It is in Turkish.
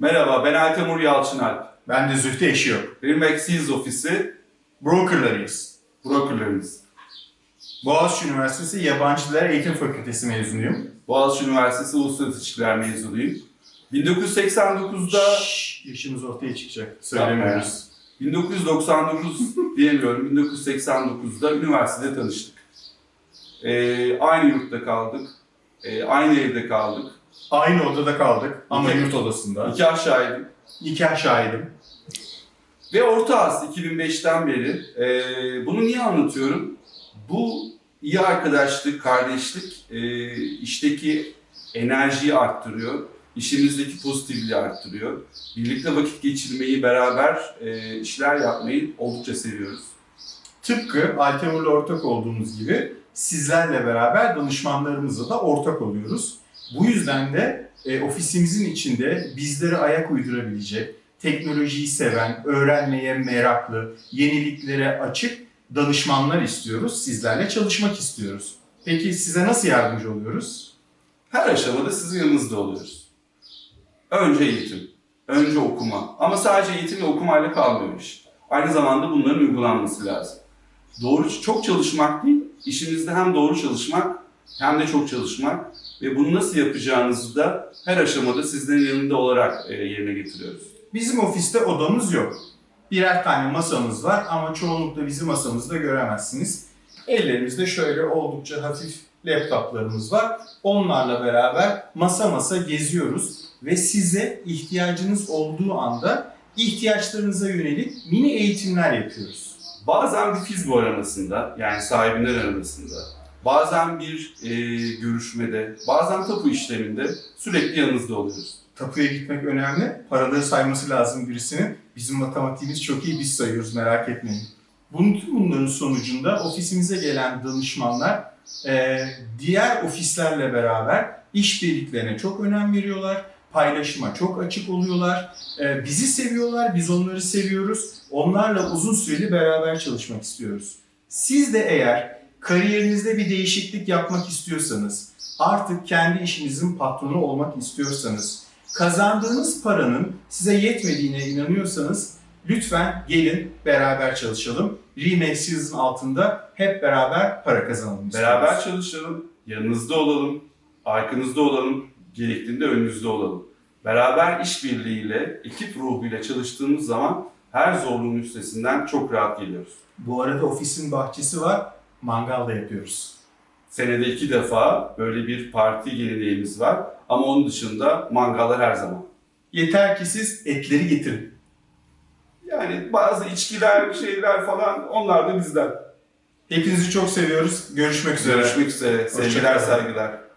Merhaba, ben Altemur Yalçınalp. Ben de Zühtü eşi yok. Remax Sales Ofisi Brokerlarıyız. brokerlarımız. Boğaziçi Üniversitesi Yabancı Diller Eğitim Fakültesi mezunuyum. Boğaziçi Üniversitesi Uluslararası İlişkiler mezunuyum. 1989'da, Şşş, yaşımız ortaya çıkacak. Söylemiyoruz. 1999 diyemiyorum, 1989'da üniversitede tanıştık. Ee, aynı yurtta kaldık, ee, aynı evde kaldık. Aynı odada kaldık ama yurt odasında. Nikah şahidim. Nikah şahidim. Ve ortağız 2005'ten beri. Ee, bunu niye anlatıyorum? Bu iyi arkadaşlık, kardeşlik e, işteki enerjiyi arttırıyor. işimizdeki pozitifliği arttırıyor. Birlikte vakit geçirmeyi, beraber e, işler yapmayı oldukça seviyoruz. Tıpkı Altemur'la ortak olduğumuz gibi sizlerle beraber danışmanlarımızla da ortak oluyoruz. Bu yüzden de e, ofisimizin içinde bizlere ayak uydurabilecek, teknolojiyi seven, öğrenmeye meraklı, yeniliklere açık danışmanlar istiyoruz. Sizlerle çalışmak istiyoruz. Peki size nasıl yardımcı oluyoruz? Her aşamada sizin yanınızda oluyoruz. Önce eğitim, önce okuma. Ama sadece eğitim ve okumayla kalmıyor iş. Aynı zamanda bunların uygulanması lazım. Doğru, çok çalışmak değil, işinizde hem doğru çalışmak hem de çok çalışmak ve bunu nasıl yapacağınızı da her aşamada sizlerin yanında olarak e, yerine getiriyoruz. Bizim ofiste odamız yok. Birer tane masamız var ama çoğunlukla bizi masamızda göremezsiniz. Ellerimizde şöyle oldukça hafif laptoplarımız var. Onlarla beraber masa masa geziyoruz ve size ihtiyacınız olduğu anda ihtiyaçlarınıza yönelik mini eğitimler yapıyoruz. Bazen bir fizbo aramasında, yani sahibinler aramasında, bazen bir e, görüşmede, bazen tapu işleminde sürekli yanınızda oluyoruz. Tapuya gitmek önemli. Paraları sayması lazım birisinin. Bizim matematiğimiz çok iyi, biz sayıyoruz merak etmeyin. Bunun, tüm bunların sonucunda ofisimize gelen danışmanlar e, diğer ofislerle beraber işbirliklerine çok önem veriyorlar. Paylaşıma çok açık oluyorlar. E, bizi seviyorlar, biz onları seviyoruz. Onlarla uzun süreli beraber çalışmak istiyoruz. Siz de eğer kariyerinizde bir değişiklik yapmak istiyorsanız, artık kendi işinizin patronu olmak istiyorsanız, kazandığınız paranın size yetmediğine inanıyorsanız lütfen gelin beraber çalışalım. Remax Sales'ın altında hep beraber para kazanalım. istiyoruz. Beraber çalışalım, yanınızda olalım, arkanızda olalım, gerektiğinde önünüzde olalım. Beraber işbirliğiyle, ekip ruhuyla çalıştığımız zaman her zorluğun üstesinden çok rahat geliyoruz. Bu arada ofisin bahçesi var, mangal da yapıyoruz. Senede iki defa böyle bir parti geleneğimiz var ama onun dışında mangallar her zaman. Yeter ki siz etleri getirin. Yani bazı içkiler, şeyler falan onlar da bizden. Hepinizi çok seviyoruz. Görüşmek üzere. Görüşmek üzere. Sevgiler, saygılar.